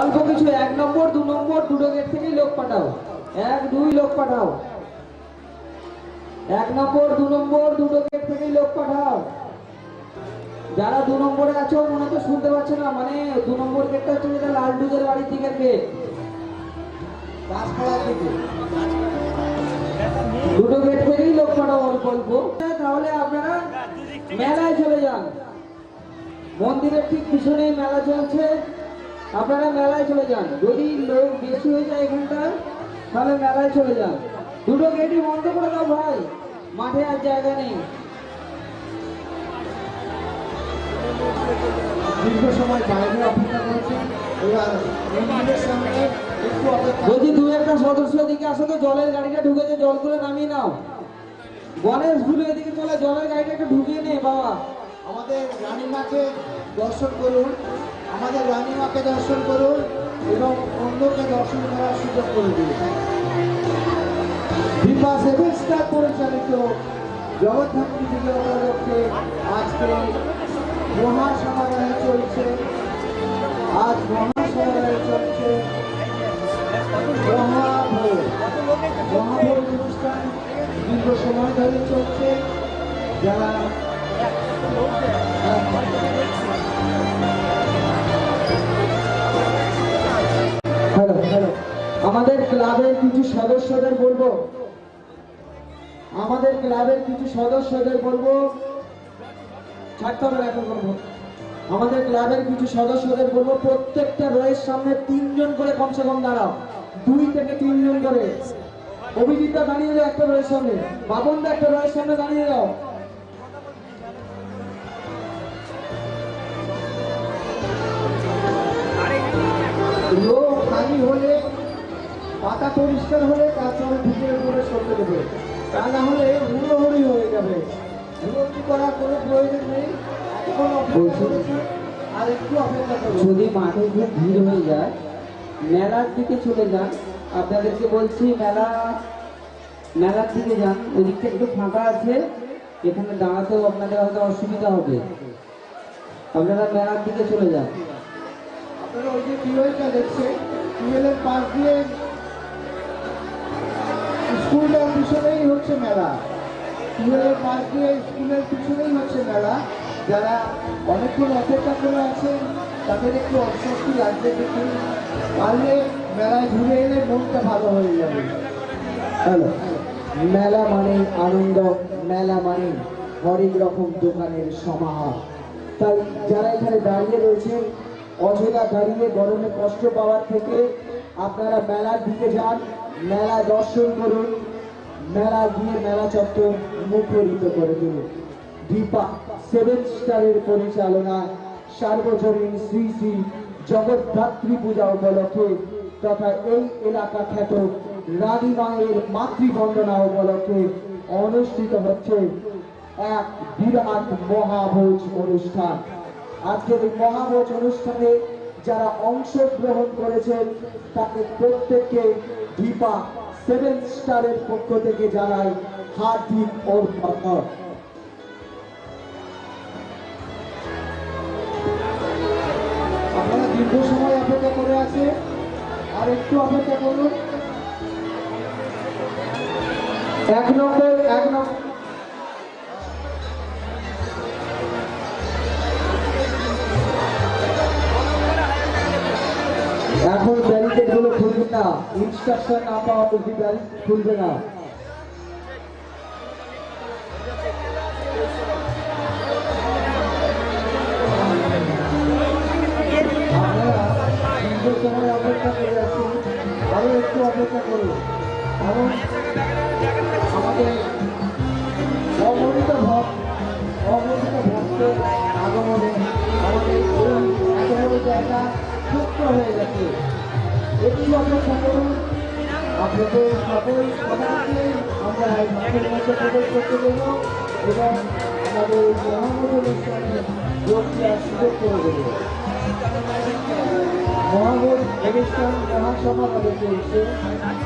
অল্প কিছু, এক নম্বর, দু নম্বর, দুটো গেট থেকেই লোক পাঠাও। এক, দুই লোক পাঠাও। এক নম্বর, দু নম্বর, দুটো গেট থেকেই লোক পাঠাও। যারা দু নম্বরে আছো, মনে তো শুনতে পাচ্ছে না মানে দু নম্বর গেটটা হচ্ছে যেটা লালটুদের বাড়ির দিকের গেট। দুটো গেট থেকেই লোক পাঠাও অল্প অল্প। তাহলে আপনারা মেলায় চলে যান। মন্দিরের ঠিক পিছনেই মেলা চলছে। আপনারা মেলায় চলে যান। যদি লোক বেশি হয়ে যায় এখানটায় তাহলে মেলায় চলে যান। দুটো গেটই বন্ধ করে দাও ভাই। মাঠে আর জায়গা নেই। দীর্ঘ সময় বাইরে অপেক্ষা করেছেন এবার সামনে যদি দু একটা সদস্য এদিকে আসো তো জলের গাড়িটা ঢুকেছে জলগুলো নামিয়ে নাও। গণেশ ভুলে এদিকে চলে জলের গাড়িটা একটু ঢুকিয়ে নে বাবা। আমাদের রানীমাকে দর্শন করুন। আমাদের রানীমাকে দর্শন করুন এবং অন্যকে দর্শন করার সুযোগ করে দিন। সেভেন স্টার পরিচালিত জগদ্ধাত্রী পুজো উপলক্ষে আজকে মহাসমারোহে চলছে। আজ মহাসমারোহে চলছে মহাভোগ। মহাভোগ অনুষ্ঠান দীর্ঘ সময় ধরে চলছে। যারা আমাদের ক্লাবের কিছু সদস্যদের বলব। আমাদের ক্লাবের কিছু সদস্যদের বলব। ছাড়তে হবে আমাদের ক্লাবের কিছু সদস্যদের বলব, প্রত্যেকটা রয়ের সামনে তিনজন করে কমসে কম দাঁড়াও। দুই থেকে তিনজন করে। অভিজিৎদা দাঁড়িয়ে যাও একটা রয়ের সামনে। বাবনদা একটা রয়ের সামনে দাঁড়িয়ে যাও। পাতা পরিষ্কার হলে তার জল ভিতরে করে সরতে দেবে। তা না হলে হুড়োহুড়ি হয়ে যাবে। হুড়োহুড়ি করার কোনো প্রয়োজন নেই। এখন আর একটু অপেক্ষা করুন যদি মাঠে খুব ভিড় হয়ে যায় মেলার দিকে চলে যান। আপনাদেরকে বলছি মেলা মেলার দিকে যান। ওদিকটা একটু ফাঁকা আছে। এখানে দাঁড়াতেও আপনাদের হয়তো অসুবিধা হবে। আপনারা মেলার দিকে চলে যান। আপনারা ওই যে টিউবওয়েলটা দেখছেন টিউবওয়েলের পাশ দিয়ে স্কুলের পিছনেই হচ্ছে মেলা। টিউবওয়েলের পাশ দিয়ে স্কুলের পিছনেই হচ্ছে মেলা। যারা অনেকক্ষণ অপেক্ষা করে আছেন, তাদের একটু অস্বস্তি লাগবে কিন্তু পারলে মেলায় ঘুরে এলে মনটা ভালো হয়ে যাবে। হ্যালো, মেলা মানে আনন্দ, মেলা মানে হরেক রকম দোকানের সমাহার। তাই যারা এখানে দাঁড়িয়ে রয়েছে অযথা দাঁড়িয়ে গরমে কষ্ট পাওয়ার থেকে আপনারা মেলার দিকে যান। মেলা দর্শন করুন, মেলা গিয়ে মেলা চত্বর মুখরিত করে তুলুন দীপা সেভেন স্টারের পরিচালনায় সার্বজনীন শ্রী শ্রী জগদ্ধাত্রী পূজা উপলক্ষে তথা এই এলাকা খ্যাত রানী মায়ের মাতৃবন্দনা উপলক্ষে অনুষ্ঠিত হচ্ছে এক বিরাট মহাভোজ অনুষ্ঠান। আজকের এই মহাভোজ অনুষ্ঠানে যারা অংশগ্রহণ করেছেন, তাকে প্রত্যেককে দীপা সেভেন স্টারের পক্ষ থেকে জানাই হার্দিক অভিনন্দন। আপনারা দীর্ঘ সময় অপেক্ষা করে আছে আর একটু অপেক্ষা করুন। এক নম্বর এক নম্বর। না, ইনস্ট্রাকশন না পাওয়া ব্যারিকেড খুলবে না। অপেক্ষা করে। আছেন আরও একটু অপেক্ষা আমাদের আগমনে আমাদের জায়গা হয়ে গেছে। একটু অপেক্ষা করুন আপনাদের সকল সবাইকে আমরা মাঠের মধ্যে প্রবেশ করতে দেব এবং আমাদের মহামূল অনুষ্ঠানে যোগ দেওয়ার সুযোগ করে দেবো মহাবোধ অনুষ্ঠান মহাসমাবেশ চলছে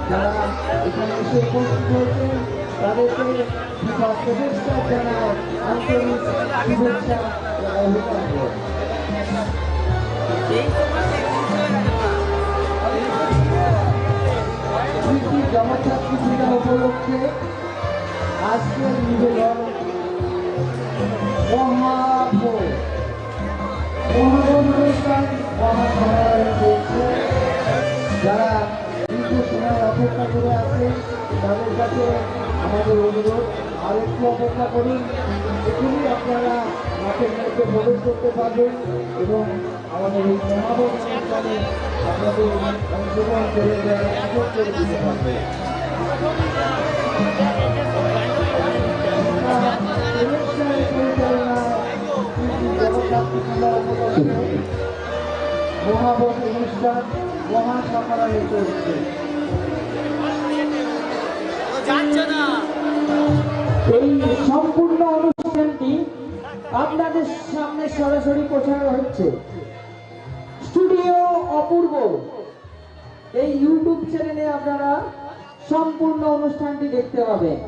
যারা এখানে এসে উপস্থিত হয়েছেন তাদেরকে বিভাগ শুভেচ্ছা জানায় আন্তরিক শুভেচ্ছা অভিনন্দন চলছে যারা অপেক্ষা করে আছে, তাদের কাছে আমাদের অনুরোধ অপেক্ষা করুন। এখনই আপনারা মাঠের মধ্যে করতে পারবেন এবং আমাদের এই অনুষ্ঠানে আপনাদের অংশগ্রহণ করে দেওয়ার সুযোগ করে দিতে পারবেন। মহাভোগ অনুষ্ঠান মহাসমারোহে চলছে এই সম্পূর্ণ অনুষ্ঠানটি আপনাদের সামনে সরাসরি প্রচার হচ্ছে। স্টুডিও অপূর্ব। এই ইউটিউব চ্যানেলে আপনারা সম্পূর্ণ অনুষ্ঠানটি দেখতে পাবেন।